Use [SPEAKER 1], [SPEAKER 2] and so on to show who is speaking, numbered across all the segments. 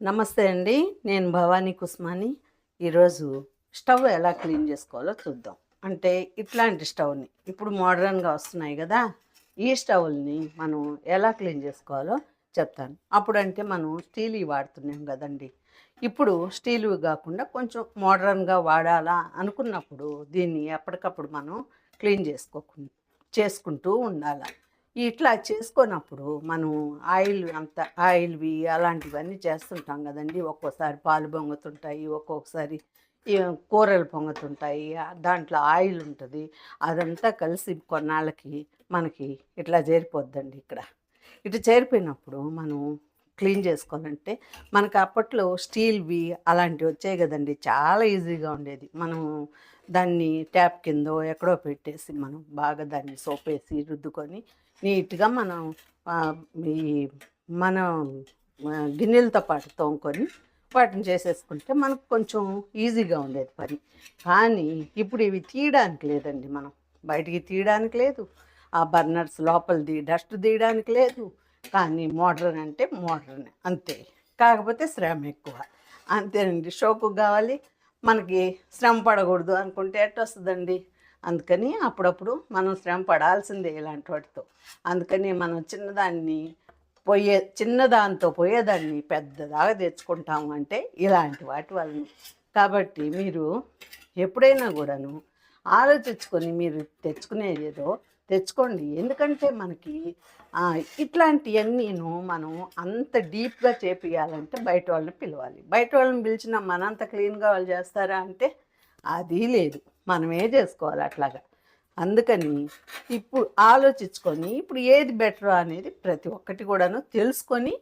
[SPEAKER 1] నమస్తే అండి నేను భవానీ కుస్మాని. ఈరోజు స్టవ్ ఎలా క్లీన్ చేసుకోవాలో చూద్దాం. అంటే ఇట్లాంటి స్టవ్ని ఇప్పుడు మోడర్న్గా వస్తున్నాయి కదా ఈ స్టవ్ని మనం ఎలా క్లీన్ చేసుకోవాలో చెప్తాను. అప్పుడంటే మనం స్టీల్ వాడుతున్నాం కదండి. ఇప్పుడు స్టీల్ కాకుండా కొంచెం మోడర్న్గా వాడాలా అనుకున్నప్పుడు దీన్ని ఎప్పటికప్పుడు మనం క్లీన్ చేసుకోకుండా చేసుకుంటూ ఉండాలి. ఇట్లా చేసుకున్నప్పుడు మనం ఆయిల్ అంత ఆయిల్వి అలాంటివన్నీ చేస్తుంటాం కదండి. ఒక్కోసారి పాలు పొంగుతుంటాయి ఒక్కొక్కసారి కూరలు పొంగుతుంటాయి దాంట్లో ఆయిల్ ఉంటుంది. అదంతా కలిసి కొన్నాళ్ళకి మనకి ఇట్లా చేరిపోద్దండి ఇక్కడ. ఇటు చేరిపోయినప్పుడు మనం క్లీన్ చేసుకోవాలంటే మనకు అప్పట్లో స్టీల్వి అలాంటివి వచ్చాయి కదండి. చాలా ఈజీగా ఉండేది. మనం దాన్ని ట్యాప్ కిందో ఎక్కడో పెట్టేసి మనం బాగా దాన్ని సోపేసి రుద్దుకొని నీట్గా మనం ఈ మనం గిన్నెలతో పాటు తోముకొని వాటిని చేసేసుకుంటే మనకు కొంచెం ఈజీగా ఉండేది పని. కానీ ఇప్పుడు ఇవి తీయడానికి లేదండి మనం. బయటికి తీయడానికి లేదు. ఆ బర్నర్స్ లోపలిది డస్ట్ తీయడానికి లేదు. కానీ మోడ్రన్ అంటే మోడ్రన్ అంతే. కాకపోతే శ్రమ ఎక్కువ. అంతేనండి. షోకు కావాలి. మనకి శ్రమ పడకూడదు అనుకుంటే ఎట్ట వస్తుందండి అందుకని అప్పుడప్పుడు మనం శ్రమ పడాల్సిందే ఇలాంటి వాటితో. అందుకని మనం చిన్నదాన్ని పోయే చిన్నదాంతో పోయేదాన్ని పెద్దదాగా తెచ్చుకుంటాము అంటే ఇలాంటి వాటి వలన. కాబట్టి మీరు ఎప్పుడైనా కూడాను ఆలోచించుకొని మీరు తెచ్చుకునేది ఏదో తెచ్చుకోండి. ఎందుకంటే మనకి ఇట్లాంటివన్నీను మనం అంత డీప్గా చేపియాలంటే బయట వాళ్ళని పిలవాలి. బయట వాళ్ళని పిలిచిన మనంత క్లీన్గా వాళ్ళు చేస్తారా అంటే అది లేదు. మనమే చేసుకోవాలి అట్లాగా. అందుకని ఇప్పుడు ఆలోచించుకొని ఇప్పుడు ఏది బెటర్ అనేది ప్రతి ఒక్కటి కూడాను తెలుసుకొని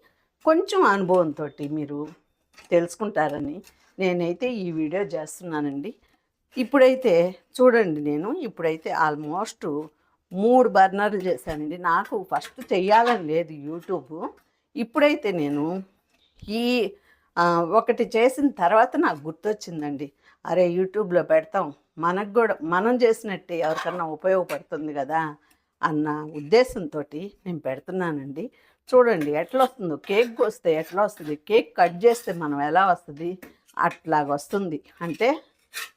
[SPEAKER 1] కొంచెం అనుభవంతో మీరు తెలుసుకుంటారని నేనైతే ఈ వీడియో చేస్తున్నానండి. ఇప్పుడైతే చూడండి నేను ఇప్పుడైతే ఆల్మోస్ట్ మూడు బర్నర్లు చేశానండి. నాకు ఫస్ట్ చెయ్యాలని లేదు యూట్యూబ్. ఇప్పుడైతే నేను ఈ ఒకటి చేసిన తర్వాత నాకు గుర్తొచ్చిందండి. అరే యూట్యూబ్లో పెడతాం. మనకు కూడా మనం చేసినట్టే ఎవరికన్నా ఉపయోగపడుతుంది కదా అన్న ఉద్దేశంతో నేను పెడుతున్నానండి. చూడండి ఎట్లా వస్తుందో కేక్ వస్తే ఎట్లా వస్తుంది కేక్ కట్ చేస్తే మనం ఎలా వస్తుంది? అట్లాగ వస్తుంది అంటే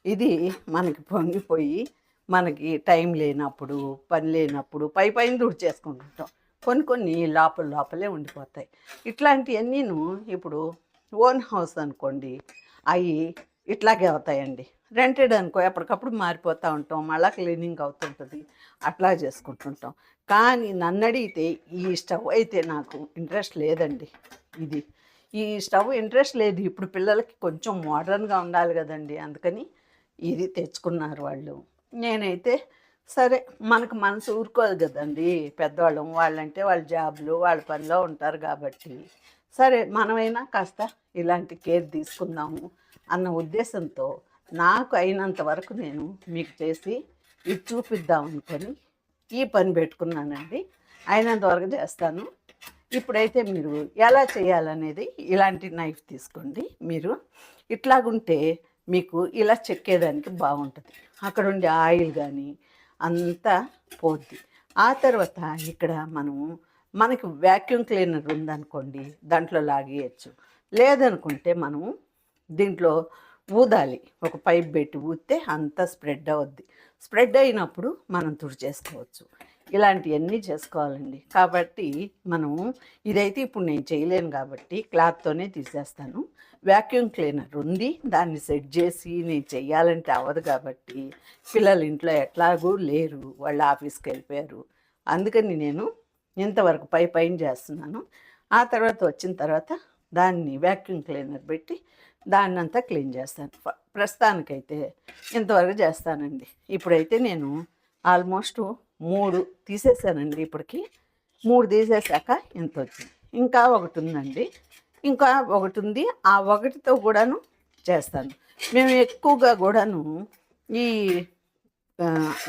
[SPEAKER 1] ఇది మనకి పొంగిపోయి మనకి టైం లేనప్పుడు పని లేనప్పుడు పై పైన దుడి చేసుకుంటుంటాం. కొన్ని కొన్ని లోపల లోపలే ఉండిపోతాయి. ఇట్లాంటివన్నీను ఇప్పుడు ఓన్ హౌస్ అనుకోండి అవి ఇట్లాగే అవుతాయండి. రెంటెడ్ అనుకో ఎప్పటికప్పుడు మారిపోతూ ఉంటాం మళ్ళా క్లీనింగ్ అవుతుంటుంది అట్లా చేసుకుంటుంటాం. కానీ నన్ను అడిగితే ఈ స్టవ్ అయితే నాకు ఇంట్రెస్ట్ లేదండి ఇది. ఈ స్టవ్ ఇంట్రెస్ట్ లేదు. ఇప్పుడు పిల్లలకి కొంచెం మోడర్న్గా ఉండాలి కదండి అందుకని ఇది తెచ్చుకున్నారు వాళ్ళు. నేనైతే సరే మనకు మనసు ఊరుకోదు కదండి పెద్దవాళ్ళం వాళ్ళంటే వాళ్ళ జాబ్లు వాళ్ళ పనిలో ఉంటారు కాబట్టి. సరే మనమైనా కాస్త ఇలాంటి కేర్ తీసుకుందాము అన్న ఉద్దేశంతో నాకు అయినంత వరకు నేను మీకు చేసి ఇది చూపిద్దాం అనుకొని ఈ పని పెట్టుకున్నానండి. అయినంత వరకు చేస్తాను. ఇప్పుడైతే మీరు ఎలా చేయాలనేది ఇలాంటి నైఫ్ తీసుకోండి. మీరు ఇట్లాగుంటే మీకు ఇలా చెక్కేదానికి బాగుంటుంది. అక్కడ ఉండే ఆయిల్ కానీ అంతా పోద్ది. ఆ తర్వాత ఇక్కడ మనము మనకి వ్యాక్యూమ్ క్లీనర్ ఉందనుకోండి దాంట్లో లాగేయచ్చు. లేదనుకుంటే మనం దీంట్లో ఊదాలి. ఒక పైప్ పెట్టి ఊదితే అంతా స్ప్రెడ్ అవుద్ది. స్ప్రెడ్ అయినప్పుడు మనం తుడిచేసుకోవచ్చు ఇలాంటివన్నీ చేసుకోవాలండి. కాబట్టి మనం ఇదైతే ఇప్పుడు నేను చేయలేను కాబట్టి క్లాత్తోనే తీసేస్తాను. వ్యాక్యూమ్ క్లీనర్ ఉంది. దాన్ని సెట్ చేసి నేను చెయ్యాలంటే అవ్వదు కాబట్టి పిల్లలు ఇంట్లో ఎట్లాగూ లేరు. వాళ్ళు ఆఫీస్కి వెళ్ళిపోయారు. అందుకని నేను ఇంతవరకు పై పైన చేస్తున్నాను. ఆ తర్వాత వచ్చిన తర్వాత దాన్ని వ్యాక్యూమ్ క్లీనర్ పెట్టి దాన్ని అంతా క్లీన్ చేస్తాను ప్రస్తుతానికైతే ఇంతవరకు చేస్తానండి. ఇప్పుడైతే నేను ఆల్మోస్ట్ మూడు తీసేసానండి ఇప్పటికి. మూడు తీసేసాక ఇంత వచ్చింది. ఇంకా ఒకటి ఉందండి. ఇంకా ఒకటి ఉంది. ఆ ఒకటితో కూడాను చేస్తాను. మేము ఎక్కువగా కూడాను ఈ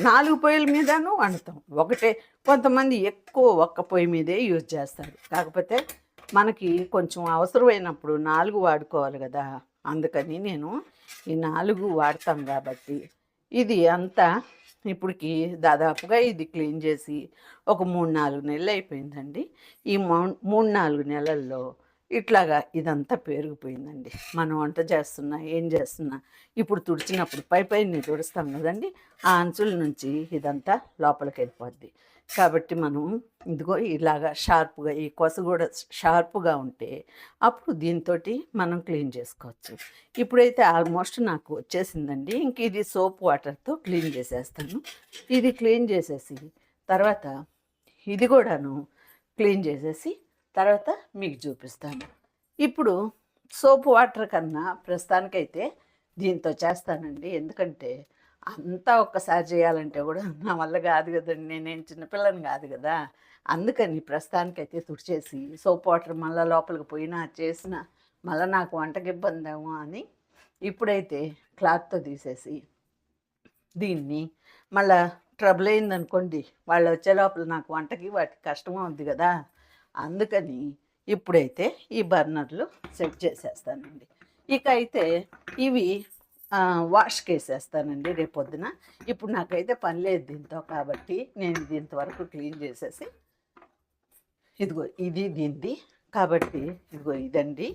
[SPEAKER 1] నాలుగు పొయ్యిల మీదను వండుతాం. ఒకటే కొంతమంది ఎక్కువ ఒక్క పొయ్యి మీదే యూజ్ చేస్తారు. కాకపోతే మనకి కొంచెం అవసరమైనప్పుడు నాలుగు వాడుకోవాలి కదా. అందుకని నేను ఈ నాలుగు వాడతాం కాబట్టి. ఇది అంతా ఇప్పటికి దాదాపుగా ఇది క్లీన్ చేసి ఒక మూడు నాలుగు నెలలు అయిపోయిందండి. ఈ మూ- మూడు నాలుగు నెలల్లో ఇట్లాగా ఇదంతా పెరిగిపోయిందండి. మనం వంట చేస్తున్నా ఏం చేస్తున్నా ఇప్పుడు తుడిచినప్పుడు పై పైన తుడుస్తాం కదండి. ఆ అంచుల నుంచి ఇదంతా లోపలికి వెళ్ళిపోద్ది. కాబట్టి మనం ఇదిగో ఇలాగా షార్ప్గా ఈ కొస కూడా షార్ప్గా ఉంటే అప్పుడు దీంతో మనం క్లీన్ చేసుకోవచ్చు. ఇప్పుడైతే ఆల్మోస్ట్ నాకు వచ్చేసిందండి. ఇంక ఇది సోప్ వాటర్తో క్లీన్ చేసేస్తాను. ఇది క్లీన్ చేసేసి తర్వాత ఇది కూడాను క్లీన్ చేసేసి తర్వాత మీకు చూపిస్తాను. ఇప్పుడు సోప్ వాటర్ కన్నా ప్రస్తుతానికైతే దీంతో చేస్తానండి. ఎందుకంటే అంతా ఒక్కసారి చేయాలంటే కూడా నా వల్ల కాదు కదండి. నేనేం చిన్నపిల్లని కాదు కదా. అందుకని ప్రస్తుతానికైతే తుడిచేసి సోప్ వాటర్ మళ్ళీ లోపలికి పోయినా చేసినా మళ్ళీ నాకు వంటకి ఇబ్బంది ఏమో అని ఇప్పుడైతే క్లాత్తో తీసేసి దీన్ని మళ్ళా ట్రబుల్ అయిందనుకోండి వాళ్ళు వచ్చే లోపల నాకు వంటకి వాటికి కష్టం అవుద్ది కదా. అందుకని ఇప్పుడైతే ఈ బర్నర్లు సెట్ చేసేస్తానండి. ఇక అయితే ఇవి వాష్కి వేసేస్తానండి రేపొద్దున. ఇప్పుడు నాకైతే పని లేదు దీంతో కాబట్టి నేను దీంతవరకు క్లీన్ చేసేసి ఇదిగో ఇది దీంది కాబట్టి ఇదిగో ఇదండి.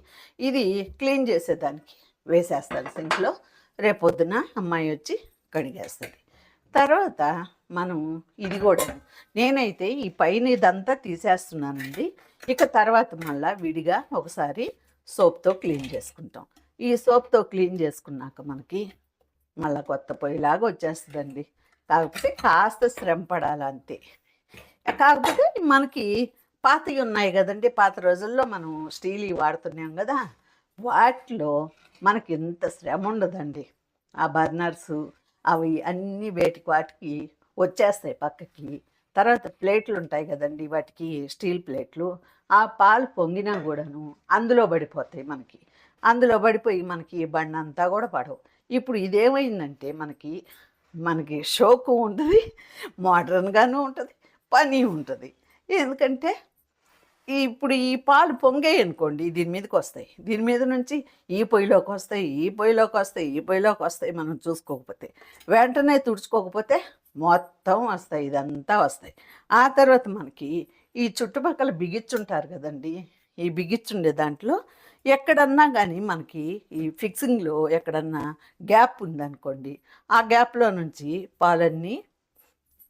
[SPEAKER 1] ఇది క్లీన్ చేసేదానికి వేసేస్తాను సింక్లో. రేపొద్దున అమ్మాయి వచ్చి కడిగేస్తుంది. తర్వాత మనం ఇది కూడా నేనైతే ఈ పైన ఇదంతా తీసేస్తున్నానండి. ఇక తర్వాత మళ్ళీ విడిగా ఒకసారి సోప్తో క్లీన్ చేసుకుంటాం. ఈ సోప్తో క్లీన్ చేసుకున్నాక మనకి మళ్ళీ కొత్త పొయ్యిలాగా వచ్చేస్తుందండి. కాకపోతే కాస్త శ్రమ పడాలి అంతే కాకపోతే మనకి పాతవి ఉన్నాయి కదండి. పాత రోజుల్లో మనం స్టీల్ వాడుతున్నాం కదా. వాటిలో మనకి ఇంత శ్రమ ఉండదండి. ఆ బర్నర్సు అవి అన్ని వేటికి వాటికి వచ్చేస్తాయి పక్కకి. తర్వాత ప్లేట్లు ఉంటాయి కదండి. వాటికి స్టీల్ ప్లేట్లు. ఆ పాలు పొంగినా కూడాను అందులో పడిపోతాయి మనకి. అందులో పడిపోయి మనకి ఈ బండి అంతా కూడా పడవు. ఇప్పుడు ఇదేమైందంటే మనకి మనకి షోకు ఉంటుంది మోడర్న్గాను ఉంటుంది పని ఉంటుంది. ఎందుకంటే ఇప్పుడు ఈ పాలు పొంగాయి అనుకోండి దీని మీదకి వస్తాయి. దీని మీద నుంచి ఈ పొయ్యిలోకి వస్తాయి ఈ పొయ్యిలోకి వస్తాయి ఈ పొయ్యిలోకి వస్తాయి మనం చూసుకోకపోతే. వెంటనే తుడుచుకోకపోతే మొత్తం వస్తాయి ఇదంతా వస్తాయి. ఆ తర్వాత మనకి ఈ చుట్టుపక్కల బిగిచ్చుంటారు కదండి ఈ బిగిచ్చుండే దాంట్లో ఎక్కడన్నా కానీ మనకి ఈ ఫిక్సింగ్లో ఎక్కడన్నా గ్యాప్ ఉందనుకోండి ఆ గ్యాప్లో నుంచి పాలన్నీ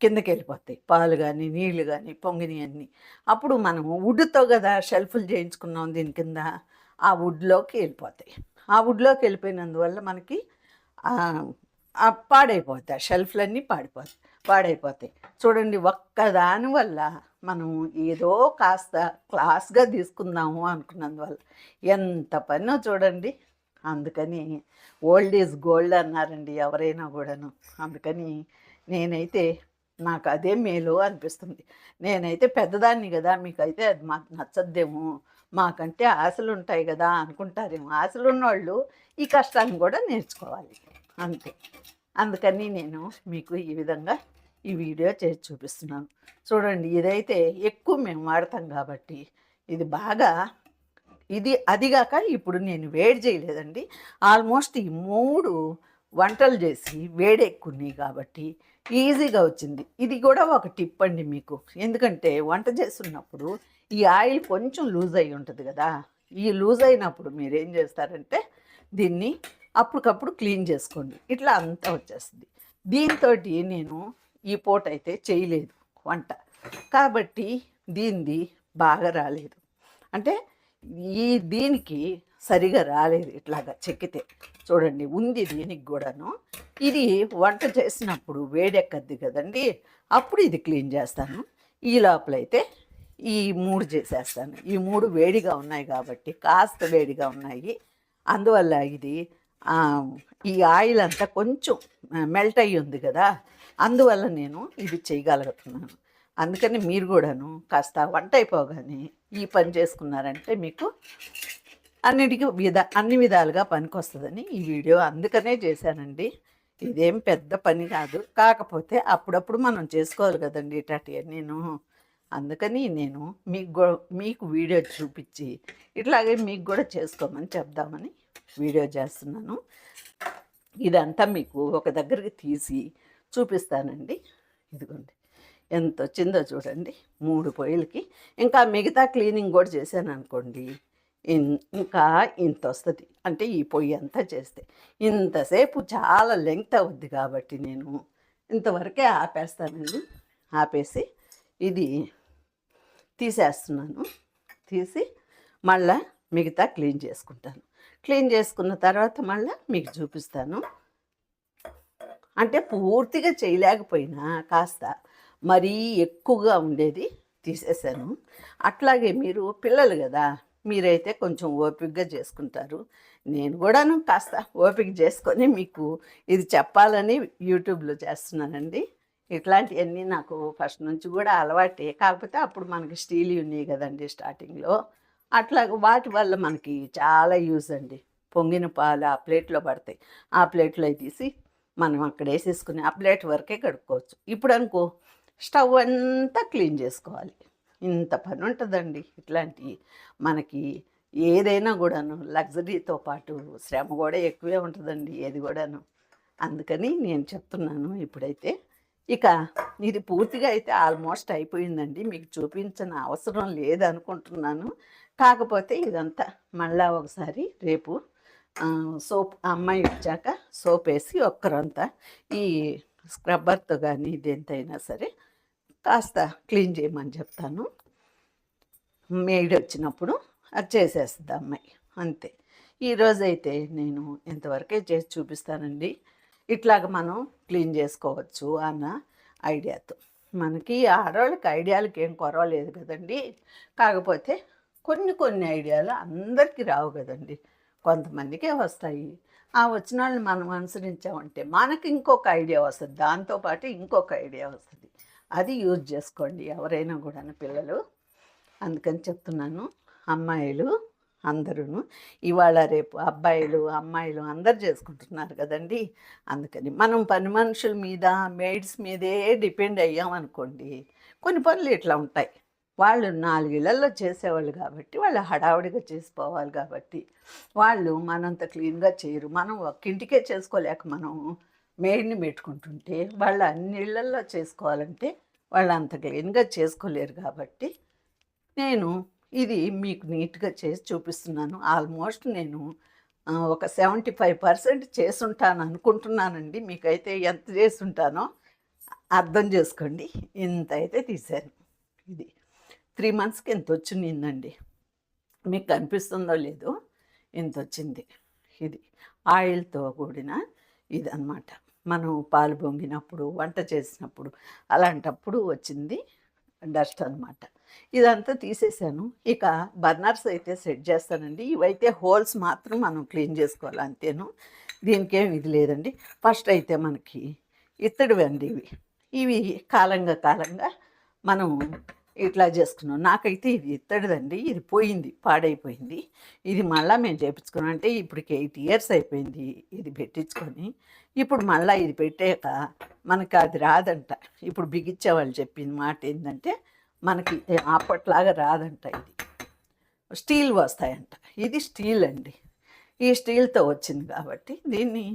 [SPEAKER 1] కిందకి వెళ్ళిపోతాయి పాలు కానీ నీళ్ళు కానీ పొంగిని అన్నీ. అప్పుడు మనము వుడ్తో కదా షెల్ఫ్లు చేయించుకున్నాం దీని కింద ఆ వుడ్లోకి వెళ్ళిపోతాయి. ఆ వుడ్లోకి వెళ్ళిపోయినందువల్ల మనకి పాడైపోతాయి. ఆ షెల్ఫ్లన్నీ పాడిపోతాయి. పాడైపోతాయి. చూడండి ఒక్కదాని వల్ల మనం ఏదో కాస్త క్లాస్గా తీసుకుందాము అనుకున్నందువల్ల ఎంత పనో చూడండి. అందుకని ఓల్డ్ ఈజ్ గోల్డ్ అన్నారండి ఎవరైనా కూడాను. అందుకని నేనైతే నాకు అదే మేలు అనిపిస్తుంది. నేనైతే పెద్దదాన్ని కదా మీకైతే అది మాకు నచ్చద్దేమో మాకంటే ఆశలు ఉంటాయి కదా అనుకుంటారేమో. ఆశలు ఉన్నవాళ్ళు ఈ కష్టాన్ని కూడా నేర్చుకోవాలి. అంతే. అందుకని నేను మీకు ఈ విధంగా ఈ వీడియో చేసి చూపిస్తున్నాను. చూడండి ఇదైతే ఎక్కువ మేము వాడతాం కాబట్టి ఇది బాగా ఇది అదిగాక ఇప్పుడు నేను వేడి చేయలేదండి. ఆల్మోస్ట్ ఈ మూడు వంటలు చేసి వేడెక్కున్నాయి కాబట్టి ఈజీగా వచ్చింది. ఇది కూడా ఒక టిప్ అండి మీకు. ఎందుకంటే వంట చేస్తున్నప్పుడు ఈ ఆయిల్ కొంచెం లూజ్ అయి ఉంటుంది కదా ఈ లూజ్ అయినప్పుడు మీరు ఏం చేస్తారంటే దీన్ని అప్పటికప్పుడు క్లీన్ చేసుకోండి. ఇట్లా అంతా వచ్చేస్తుంది. దీంతో నేను ఈ పూట అయితే చేయలేదు వంట. కాబట్టి దీనిది బాగా రాలేదు. అంటే ఈ దీనికి సరిగా రాలేదు ఇట్లాగా చెక్కితే. చూడండి ఉంది దీనికి కూడాను. ఇది వంట చేసినప్పుడు వేడెక్కద్ది కదండి? అప్పుడు ఇది క్లీన్ చేస్తాను. ఈ లోపలైతే ఈ మూడు చేసేస్తాను. ఈ మూడు వేడిగా ఉన్నాయి కాబట్టి కాస్త వేడిగా ఉన్నాయి. అందువల్ల ఇది ఈ ఆయిల్ అంతా కొంచెం మెల్ట్ అయ్యి ఉంది కదా? అందువల్ల నేను ఇది చేయగలుగుతున్నాను. అందుకని మీరు కూడాను కాస్త వంట అయిపోగానే ఈ పని చేసుకున్నారంటే మీకు అన్నిటికీ విధ అన్ని విధాలుగా పనికొస్తుందని ఈ వీడియో అందుకనే చేశానండి. ఇదేం పెద్ద పని కాదు. కాకపోతే అప్పుడప్పుడు మనం చేసుకోవాలి కదండి ఇటాటి నేను. అందుకని నేను మీకు మీకు వీడియో చూపించి ఇట్లాగే మీకు కూడా చేసుకోమని చెప్దామని వీడియో చేస్తున్నాను. ఇదంతా మీకు ఒక దగ్గరికి తీసి చూపిస్తానండి. ఇదిగోండి. ఎంత వచ్చిందో చూడండి. మూడు పొయ్యిలకి. ఇంకా మిగతా క్లీనింగ్ కూడా చేశాను అనుకోండి. ఇన్- ఇంకా ఇంత వస్తుంది. అంటే ఈ పొయ్యి అంతా చేస్తే. ఇంతసేపు చాలా లెంగ్త్ అవుద్ది కాబట్టి నేను ఇంతవరకే ఆపేస్తానండి. ఆపేసి ఇది తీసేస్తున్నాను. తీసి మళ్ళా మిగతా క్లీన్ చేసుకుంటాను. క్లీన్ చేసుకున్న తర్వాత మళ్ళీ మీకు చూపిస్తాను. అంటే పూర్తిగా చేయలేకపోయినా కాస్త మరీ ఎక్కువగా ఉండేది తీసేసాను. అట్లాగే మీరు పిల్లలు కదా మీరైతే కొంచెం ఓపికగా చేసుకుంటారు. నేను కూడాను కాస్త ఓపిక చేసుకొని మీకు ఇది చెప్పాలని యూట్యూబ్లో చేస్తున్నానండి. ఇట్లాంటివన్నీ నాకు ఫస్ట్ నుంచి కూడా అలవాటే. కాకపోతే అప్పుడు మనకి స్టీల్ ఉన్నాయి కదండి స్టార్టింగ్లో. అట్లా వాటి వల్ల మనకి చాలా యూజ్ అండి. పొంగిన పాలు ఆ ప్లేట్లో పడతాయి. ఆ ప్లేట్లో తీసి మనం అక్కడ వేసేసుకుని ఆ ప్లేట్ వరకే కడుక్కోవచ్చు. ఇప్పుడు అనుకో స్టవ్ అంతా క్లీన్ చేసుకోవాలి. ఇంత పని ఉంటుందండి. ఇట్లాంటి మనకి ఏదైనా కూడాను లగ్జరీతో పాటు శ్రమ కూడా ఎక్కువే ఉంటుందండి ఏది కూడాను. అందుకని నేను చెప్తున్నాను ఇప్పుడైతే. ఇక ఇది పూర్తిగా అయితే ఆల్మోస్ట్ అయిపోయిందండి. మీకు చూపించిన అవసరం లేదనుకుంటున్నాను. కాకపోతే ఇదంతా మళ్ళా ఒకసారి రేపు సోప్ ఆ అమ్మాయి వచ్చాక సోప్ వేసి ఒక్కరంతా ఈ స్క్రబ్బర్తో కానీ దేంతైనా సరే కాస్త క్లీన్ చేయమని చెప్తాను. మేడ్ వచ్చినప్పుడు అది చేసేస్తుంది అమ్మాయి. అంతే. ఈరోజైతే నేను ఇంతవరకే చేసి చూపిస్తానండి. ఇట్లాగ మనం క్లీన్ చేసుకోవచ్చు అన్న ఐడియాతో. మనకి ఆడవాళ్ళకి ఐడియాలకి ఏం కొరవలేదు కదండి. కాకపోతే కొన్ని కొన్ని ఐడియాలు అందరికీ రావు కదండి. కొంతమందికే వస్తాయి. ఆ వచ్చిన వాళ్ళని మనం అనుసరించామంటే మనకి ఇంకొక ఐడియా వస్తుంది. దాంతోపాటు ఇంకొక ఐడియా వస్తుంది. అది యూజ్ చేసుకోండి ఎవరైనా కూడా పిల్లలు. అందుకని చెప్తున్నాను. అమ్మాయిలు అందరూ ఇవాళ రేపు అబ్బాయిలు అమ్మాయిలు అందరు చేసుకుంటున్నారు కదండి. అందుకని మనం పని మనుషుల మీద మెయిడ్స్ మీదే డిపెండ్ అయ్యామనుకోండి కొన్ని పనులు ఇట్లా ఉంటాయి. వాళ్ళు నాలుగిళ్ళలో చేసేవాళ్ళు కాబట్టి వాళ్ళు హడావుడిగా చేసుకోవాలి కాబట్టి వాళ్ళు మనంత క్లీన్గా చేయరు. మనం ఒక్కింటికే చేసుకోలేక మనం మేడ్ని పెట్టుకుంటుంటే వాళ్ళు అన్ని ఇళ్ళల్లో చేసుకోవాలంటే వాళ్ళు అంత క్లీన్గా చేసుకోలేరు కాబట్టి నేను ఇది మీకు నీట్గా చేసి చూపిస్తున్నాను. ఆల్మోస్ట్ నేను ఒక సెవెంటీ ఫైవ్ పర్సెంట్ చేసుంటాను అనుకుంటున్నానండి. మీకైతే ఎంత చేసుంటానో అర్థం చేసుకోండి. ఇంత అయితే తీశాను ఇది. త్రీ మంత్స్కి ఎంత వచ్చిందండి మీకు కనిపిస్తుందో లేదో ఇంత వచ్చింది ఇది ఆయిల్తో కూడిన ఇది అన్నమాట మనం పాలు పొంగినప్పుడు వంట చేసినప్పుడు అలాంటప్పుడు వచ్చింది డస్ట్ అన్నమాట. ఇదంతా తీసేసాను. ఇక బర్నర్స్ అయితే సెట్ చేస్తానండి. ఇవైతే హోల్స్ మాత్రం మనం క్లీన్ చేసుకోవాలి అంతేను. దీనికేం ఇది లేదండి. ఫస్ట్ అయితే మనకి ఇత్తడివి అండి ఇవి ఇవి కాలంగా కాలంగా మనం ఇట్లా చేసుకున్నాం. నాకైతే ఇది ఇత్తడిదండి. ఇది పోయింది పాడైపోయింది. ఇది మళ్ళీ మేము చేపించుకున్నాం. అంటే ఇప్పటికి ఎయిట్ ఇయర్స్ అయిపోయింది ఇది పెట్టించుకొని. ఇప్పుడు మళ్ళీ ఇది పెట్టాక మనకి అది రాదంట. ఇప్పుడు బిగించే వాళ్ళు చెప్పిన మాట ఏంటంటే మనకి అప్పట్లాగా రాదంట ఇది. స్టీల్ వస్తాయంట. ఇది స్టీల్ అండి. ఈ స్టీల్తో వచ్చింది కాబట్టి దీన్ని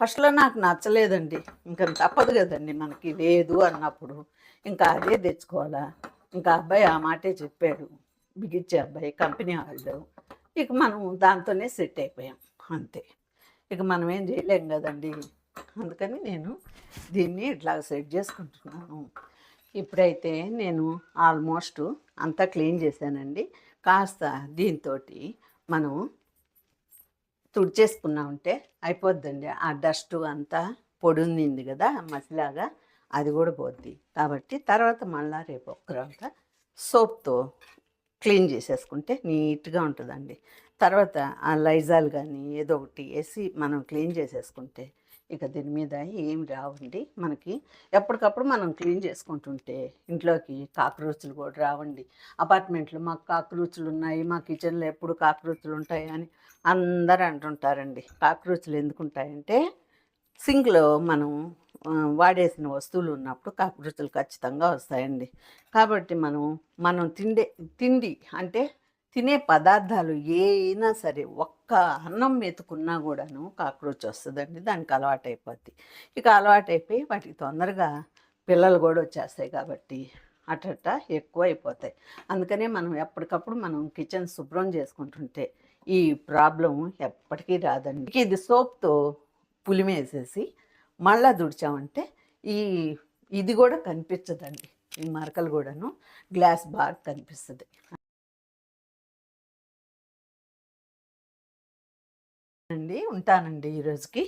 [SPEAKER 1] ఫస్ట్లో నాకు నచ్చలేదండి. ఇంకా తప్పదు కదండి మనకి. లేదు అన్నప్పుడు ఇంకా అదే తెచ్చుకోవాలా? ఇంకా అబ్బాయి ఆ మాటే చెప్పాడు. బిగిచ్చే అబ్బాయి కంపెనీ వాళ్ళు ఇక మనం దాంతోనే సెట్ అయిపోయాం. అంతే. ఇక మనం ఏం చేయలేం కదండి. అందుకని నేను దీన్ని ఇట్లా సెట్ చేసుకుంటున్నాను. ఇప్పుడైతే నేను ఆల్మోస్ట్ అంతా క్లీన్ చేశానండి. కాస్త దీంతో మనం తుడిచేసుకున్నామంటే అయిపోద్దండి. ఆ డస్ట్ అంతా పొడి ఉంది కదా మసిలాగా. అది కూడా పోద్ది. కాబట్టి తర్వాత మళ్ళా రేపు ఒక్కరంతా సోప్తో క్లీన్ చేసేసుకుంటే నీట్గా ఉంటుందండి. తర్వాత ఆ లైజాల్ కానీ ఏదో ఒకటి వేసి మనం క్లీన్ చేసేసుకుంటే ఇక దీని మీద ఏం రావండి. మనకి ఎప్పటికప్పుడు మనం క్లీన్ చేసుకుంటుంటే ఇంట్లోకి కాక్రోచులు కూడా రావండి. అపార్ట్మెంట్లో మాకు కాక్రోచులు ఉన్నాయి మా కిచెన్లో ఎప్పుడు కాక్రోచులు ఉంటాయి అని అందరూ అంటుంటారండి. కాక్రోచులు ఎందుకు ఉంటాయంటే సింక్లో మనం వాడేసిన వస్తువులు ఉన్నప్పుడు కాకృతులు ఖచ్చితంగా వస్తాయండి. కాబట్టి మనం మనం తిండే తిండి అంటే తినే పదార్థాలు ఏ అయినా సరే ఒక్క అన్నం మెతుకున్నా కూడాను కాక్రోచ్ వస్తుందండి. దానికి అలవాటు అయిపోద్ది ఇక అలవాటు అయిపోయి వాటికి తొందరగా పిల్లలు కూడా వచ్చేస్తాయి కాబట్టి అటట ఎక్కువ అయిపోతాయి అందుకనే మనం ఎప్పటికప్పుడు మనం కిచెన్ శుభ్రం చేసుకుంటుంటే ఈ ప్రాబ్లం ఎప్పటికీ రాదండి. ఇది సోప్తో పులిమేసేసి మళ్ళా దుడిచామంటే ఈ ఇది కూడా కనిపించదండి. ఈ మరకలు కూడాను గ్లాస్ బాగా కనిపిస్తుంది. అండి ఉంటానండి ఈరోజుకి